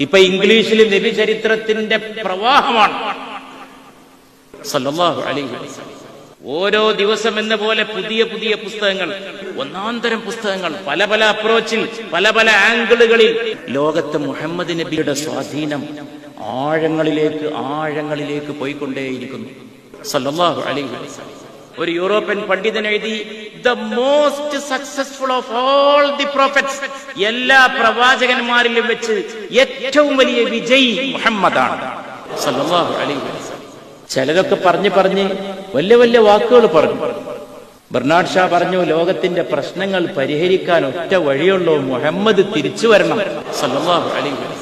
ഇപ്പൊ ഇംഗ്ലീഷിൽ നബി ചരിത്രത്തിന്റെ പ്രവാഹമാണ് സല്ലല്ലാഹു അലൈഹി വസല്ലം. ഓരോ ദിവസം എന്ന പോലെ പുതിയ പുതിയ പുസ്തകങ്ങൾ ഒന്നാന്തരം പുസ്തകങ്ങൾ പല പല അപ്രോച്ചിൽ പല പല ആംഗിളുകളിൽ ലോകത്ത് മുഹമ്മദ് നബിയുടെ സ്വാധീനം ആഴങ്ങളിലേക്ക് ആഴങ്ങളിലേക്ക് പോയിക്കൊണ്ടേയിരിക്കുന്നു സല്ലല്ലാഹു അലൈഹി വസല്ലം. ഒരു യൂറോപ്യൻ പണ്ഡിതൻ എഴുതി the most successful of all the prophets എല്ലാ പ്രവാചകന്മാരിലും വെച്ച് ഏറ്റവും വലിയ വിജയി മുഹമ്മദാണ്. ചിലരൊക്കെ പറഞ്ഞു പറഞ്ഞ് വലിയ വലിയ വാക്കുകൾ പറഞ്ഞു. ബർണാഡ് ഷാ പറഞ്ഞു ലോകത്തിന്റെ പ്രശ്നങ്ങൾ പരിഹരിക്കാൻ ഒറ്റ വഴിയുള്ളൂ. മുഹമ്മദ് തിരിച്ചു വരണം. സല്ലല്ലാഹു അലൈഹി.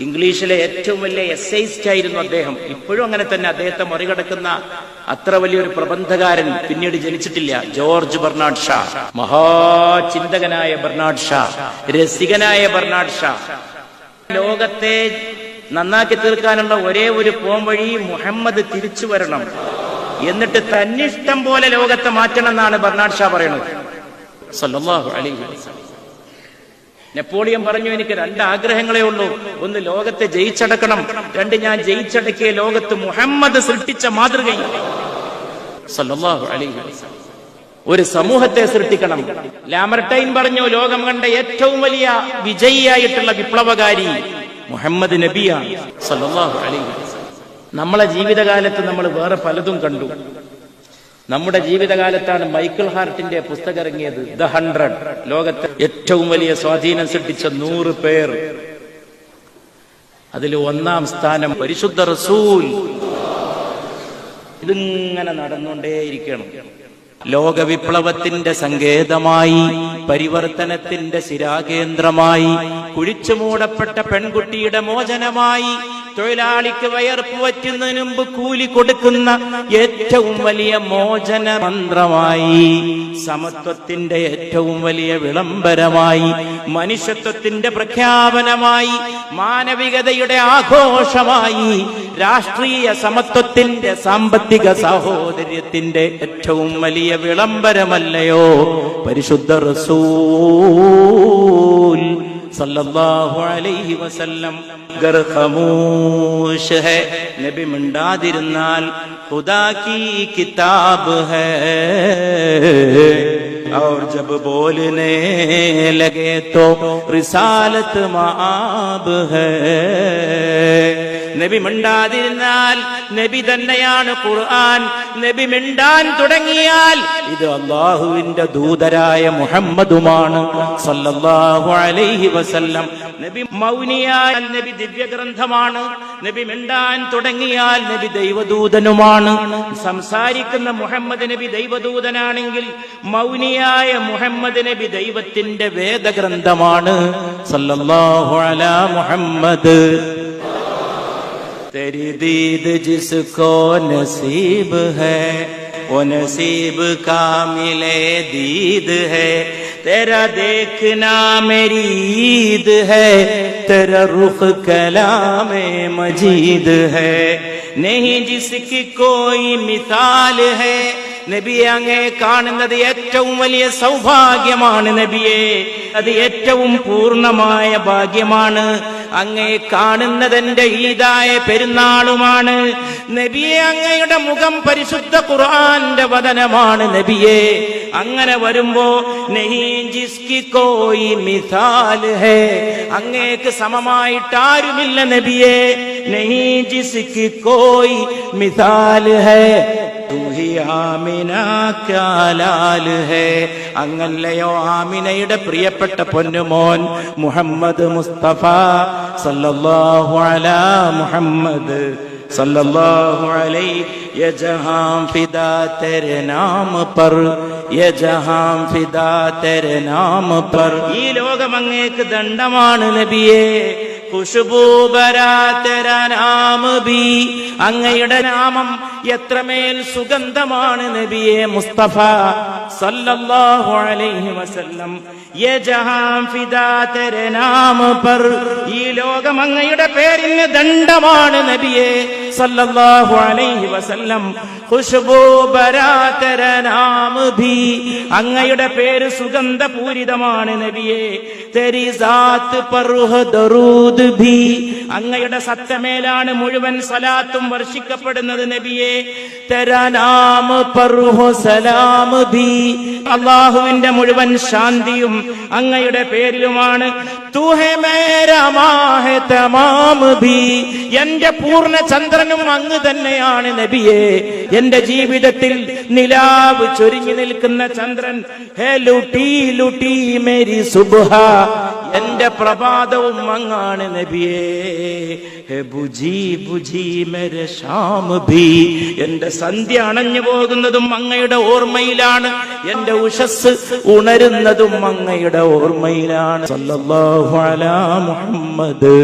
ഇംഗ്ലീഷിലെ ഏറ്റവും വലിയ എസ്ഐസ്റ്റ് ആയിരുന്നു അദ്ദേഹം. ഇപ്പോഴും അങ്ങനെ തന്നെ അദ്ദേഹത്തെ മറികടക്കുന്ന അത്ര വലിയൊരു പ്രബന്ധകാരൻ പിന്നീട് ജനിച്ചിട്ടില്ല. George Bernard Shaw. മഹാചിന്തകനായ Bernard Shaw. രസികനായ ബർണാഡ് ഷാ. ലോകത്തെ നന്നാക്കി തീർക്കാനുള്ള ഒരേ ഒരു പോംവഴി മുഹമ്മദ് തിരിച്ചു വരണം. എന്നിട്ട് തന്നിഷ്ടം പോലെ ലോകത്തെ മാറ്റണം എന്നാണ് ബർണാഡ് ഷാ പറയുന്നത്. സല്ലല്ലാഹു അലൈഹി വസല്ലം. നെപ്പോളിയൻ പറഞ്ഞു എനിക്ക് രണ്ട് ആഗ്രഹങ്ങളേ ഉള്ളൂ. ഒന്ന് ലോകത്തെ ജയിച്ചടക്കണം. രണ്ട് ഞാൻ ജയിച്ചടക്കിയ ലോകത്ത് മുഹമ്മദ് സൃഷ്ടിച്ച വസല്ലം. ഒരു സമൂഹത്തെ സൃഷ്ടിക്കണം. ലാമർട്ടൈൻ പറഞ്ഞു ലോകം കണ്ട ഏറ്റവും വലിയ വിജയിയായിട്ടുള്ള വിപ്ലവകാരി മുഹമ്മദ് നബിയാണ്. അലൈഹി. നമ്മളെ ജീവിതകാലത്ത് നമ്മൾ വേറെ പലതും കണ്ടു. നമ്മുടെ ജീവിതകാലത്താണ് മൈക്കിൾ ഹാർട്ടിന്റെ പുസ്തകം ഇറങ്ങിയത് ദ ഹൺഡ്രഡ്. ലോകത്തെ ഏറ്റവും വലിയ സ്വാധീനം സൃഷ്ടിച്ച നൂറ് പേർ. അതിൽ ഒന്നാം സ്ഥാനം പരിശുദ്ധ റസൂൽ. ഇതിങ്ങനെ നടന്നുകൊണ്ടേയിരിക്കണം. ലോകവിപ്ലവത്തിന്റെ സങ്കേതമായി പരിവർത്തനത്തിന്റെ ശിരാകേന്ദ്രമായി കുഴിച്ചു മൂടപ്പെട്ട പെൺകുട്ടിയുടെ മോചനമായി തൊഴിലാളിക്ക് വയർപ്പ് വറ്റുന്നതിന് മുമ്പ് കൂലി കൊടുക്കുന്ന ഏറ്റവും വലിയ മോചന മന്ത്രമായി സമത്വത്തിന്റെ ഏറ്റവും വലിയ വിളംബരമായി മനുഷ്യത്വത്തിന്റെ പ്രഖ്യാപനമായി മാനവികതയുടെ ആഘോഷമായി രാഷ്ട്രീയ സമത്വത്തിന്റെ സാമ്പത്തിക സഹോദര്യത്തിന്റെ ഏറ്റവും വലിയ വിളംബരമല്ലയോ? പരിശുദ്ധ റസൂൽ സല്ലല്ലാഹു അലൈഹി വസല്ലം ഗർഖമൂഷ് ഹൈ. നബി മിണ്ടാതിരുന്നാൽ ഖുദാ കി കിതാബ് ഹൈ. اور جب بولنے لگے تو رسالت معاب ہے നബി മിണ്ടാതിരുന്നാൽ നബി തന്നെയാണ് ഖുർആൻ. നബി മിണ്ടാൻ തുടങ്ങിയാൽ ഇത് അള്ളാഹുവിന്റെ ദൂതരായ മുഹമ്മദുമാണ്. സല്ലല്ലാഹു അലൈഹി വസല്ലം. നബി മൗനിയാൽ നബി ദിവ്യഗ്രന്ഥമാണ്. നബി മിണ്ടാൻ തുടങ്ങിയാൽ നബി ദൈവദൂതനുമാണ്. സംസാരിക്കുന്ന മുഹമ്മദ് നബി ദൈവദൂതനാണെങ്കിൽ മൗനിയായ മുഹമ്മദ് നബി ദൈവത്തിന്റെ വേദഗ്രന്ഥമാണ്. സല്ലല്ലാഹു അലാ മുഹമ്മദ്. तेरी दीद जिसको नसीब है वो नसीब का मिले दीद है तेरा देखना मेरी ईद है तेरा रुख कलाम मजीद है नहीं जिसकी कोई मिसाल है നബിയെ അങ്ങേ കാണുന്നത് ഏറ്റവും വലിയ സൗഭാഗ്യമാണ് നബിയെ അത് ഏറ്റവും പൂർണ്ണമായ ഭാഗ്യമാണ് അങ്ങേ കാണുന്നതെന്റെ ഈദായ പെരുന്നാളുമാണ്. നബിയെ അങ്ങയുടെ മുഖം പരിശുദ്ധ ഖുർആന്റെ വതനമാണ് നബിയെ. അങ്ങനെ വരുമ്പോ കോയി ഹേ. അങ്ങേക്ക് സമമായിട്ട് ആരുമില്ല നബിയെ കോയി മിസാൽ ഹേ. അങ്ങല്ലയോ ആമിനയുടെ പ്രിയപ്പെട്ട പൊന്നുമോൻ മുഹമ്മദ് മുസ്തഫ സല്ലല്ലാഹു അലാ മുഹമ്മദ് സല്ലല്ലാഹു അലൈ യജഹാം ഫിദാ തേരെ നാം പർ. യജഹാം ഫിദാ തേരെ നാം പർ. ഈ ലോകം അങ്ങേക്ക് ദണ്ഡമാണ് നബിയേ. ഖുശ്ബൂ ബരാ തെരാ നാം ബി. അങ്ങയുടെ നാമം എത്രമേൽ സുഗന്ധമാണ് നബിയെ മുസ്തഫ സല്ലല്ലാഹു അലൈഹി വസല്ലം. ഈ ലോകം അങ്ങയുടെ പേരിന് ദണ്ഡമാണ് നബിയെ. സല്ലല്ലാഹു അലൈഹി വസല്ലം ഖുശ്ബൂ ബരാതര നാം ഭീ. അങ്ങയുടെ പേര് സുഗന്ധപൂരിതമാണ് നബിയെ. തെരി സാത്ത് പർഹ ദറൂദ് ഭീ. അങ്ങയുടെ സത്യമേലാണ് മുഴുവൻ സലാത്തും വർഷിക്കപ്പെടുന്നത് നബിയേ. തെരാ നാം പർഹ സലാം ഭീ. അള്ളാഹുവിന്റെ മുഴുവൻ ശാന്തിയും അങ്ങയുടെ പേരിലുമാണ്. തമാം എന്റെ പൂർണ ചന്ദ്രനും അങ്ങ് തന്നെയാണ് നബിയെ. എന്റെ ജീവിതത്തിൽ നിലാവ് ചൊരിഞ്ഞു നിൽക്കുന്ന ചന്ദ്രൻ ഹേ ലുട്ടി ലുട്ടി മേരി സുബഹ എന്റെ പ്രഭാതവും അങ്ങാണ് നബിയേ. ബുജി ബുജി മേരെ ശ്യാം ഭീ എന്റെ സന്ധ്യ അണഞ്ഞു പോകുന്നതും അങ്ങയുടെ ഓർമ്മയിലാണ്. എന്റെ ഉഷസ് ഉണരുന്നതും അങ്ങയുടെ ഓർമ്മയിലാണ്. സല്ലല്ലാഹു അലാ മുഹമ്മദ്.